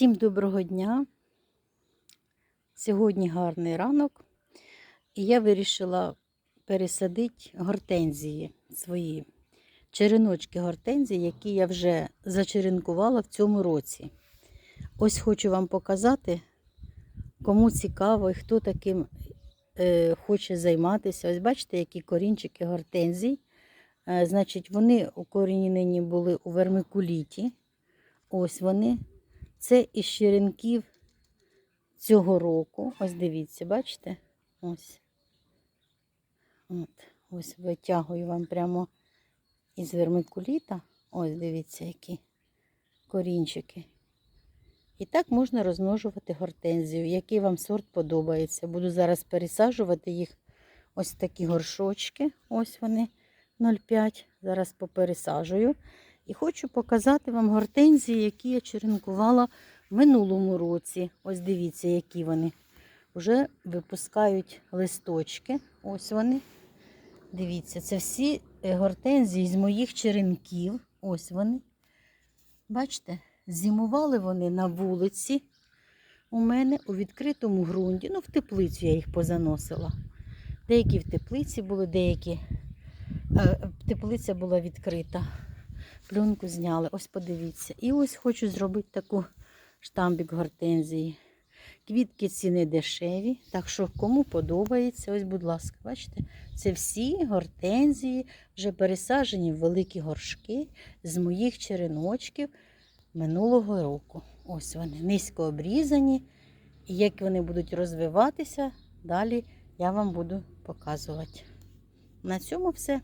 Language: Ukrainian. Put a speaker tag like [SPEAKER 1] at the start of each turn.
[SPEAKER 1] Всім доброго дня. Сьогодні гарний ранок, і я вирішила пересадити гортензії свої череночки гортензії, які я вже зачеренкувала в цьому році. Ось хочу вам показати, кому цікаво і хто таким е, хоче займатися. Ось бачите, які корінчики гортензій. Е, значить, вони укорінені були у вермикуліті. Ось вони. Це із черенків цього року. Ось дивіться, бачите? Ось. От, ось витягую вам прямо із вермикуліта. Ось дивіться, які корінчики. І так можна розмножувати гортензію, який вам сорт подобається. Буду зараз пересаджувати їх ось такі горшочки. Ось вони 0,5. Зараз попересаджую. І хочу показати вам гортензії, які я черенкувала в минулому році. Ось дивіться, які вони. Вже випускають листочки. Ось вони. Дивіться, це всі е, гортензії з моїх черенків. Ось вони. Бачите, зимували вони на вулиці. У мене у відкритому ґрунті. Ну, в теплицю я їх позаносила. Деякі в теплиці були, деякі. е, Теплиця була відкрита пленку зняли. Ось подивіться. І ось хочу зробити таку штамбік гортензії. Квітки ціни дешеві, так що кому подобається, ось, будь ласка, бачите, це всі гортензії вже пересаджені в великі горшки з моїх череночків минулого року. Ось вони низько обрізані. І як вони будуть розвиватися, далі я вам буду показувати. На цьому все.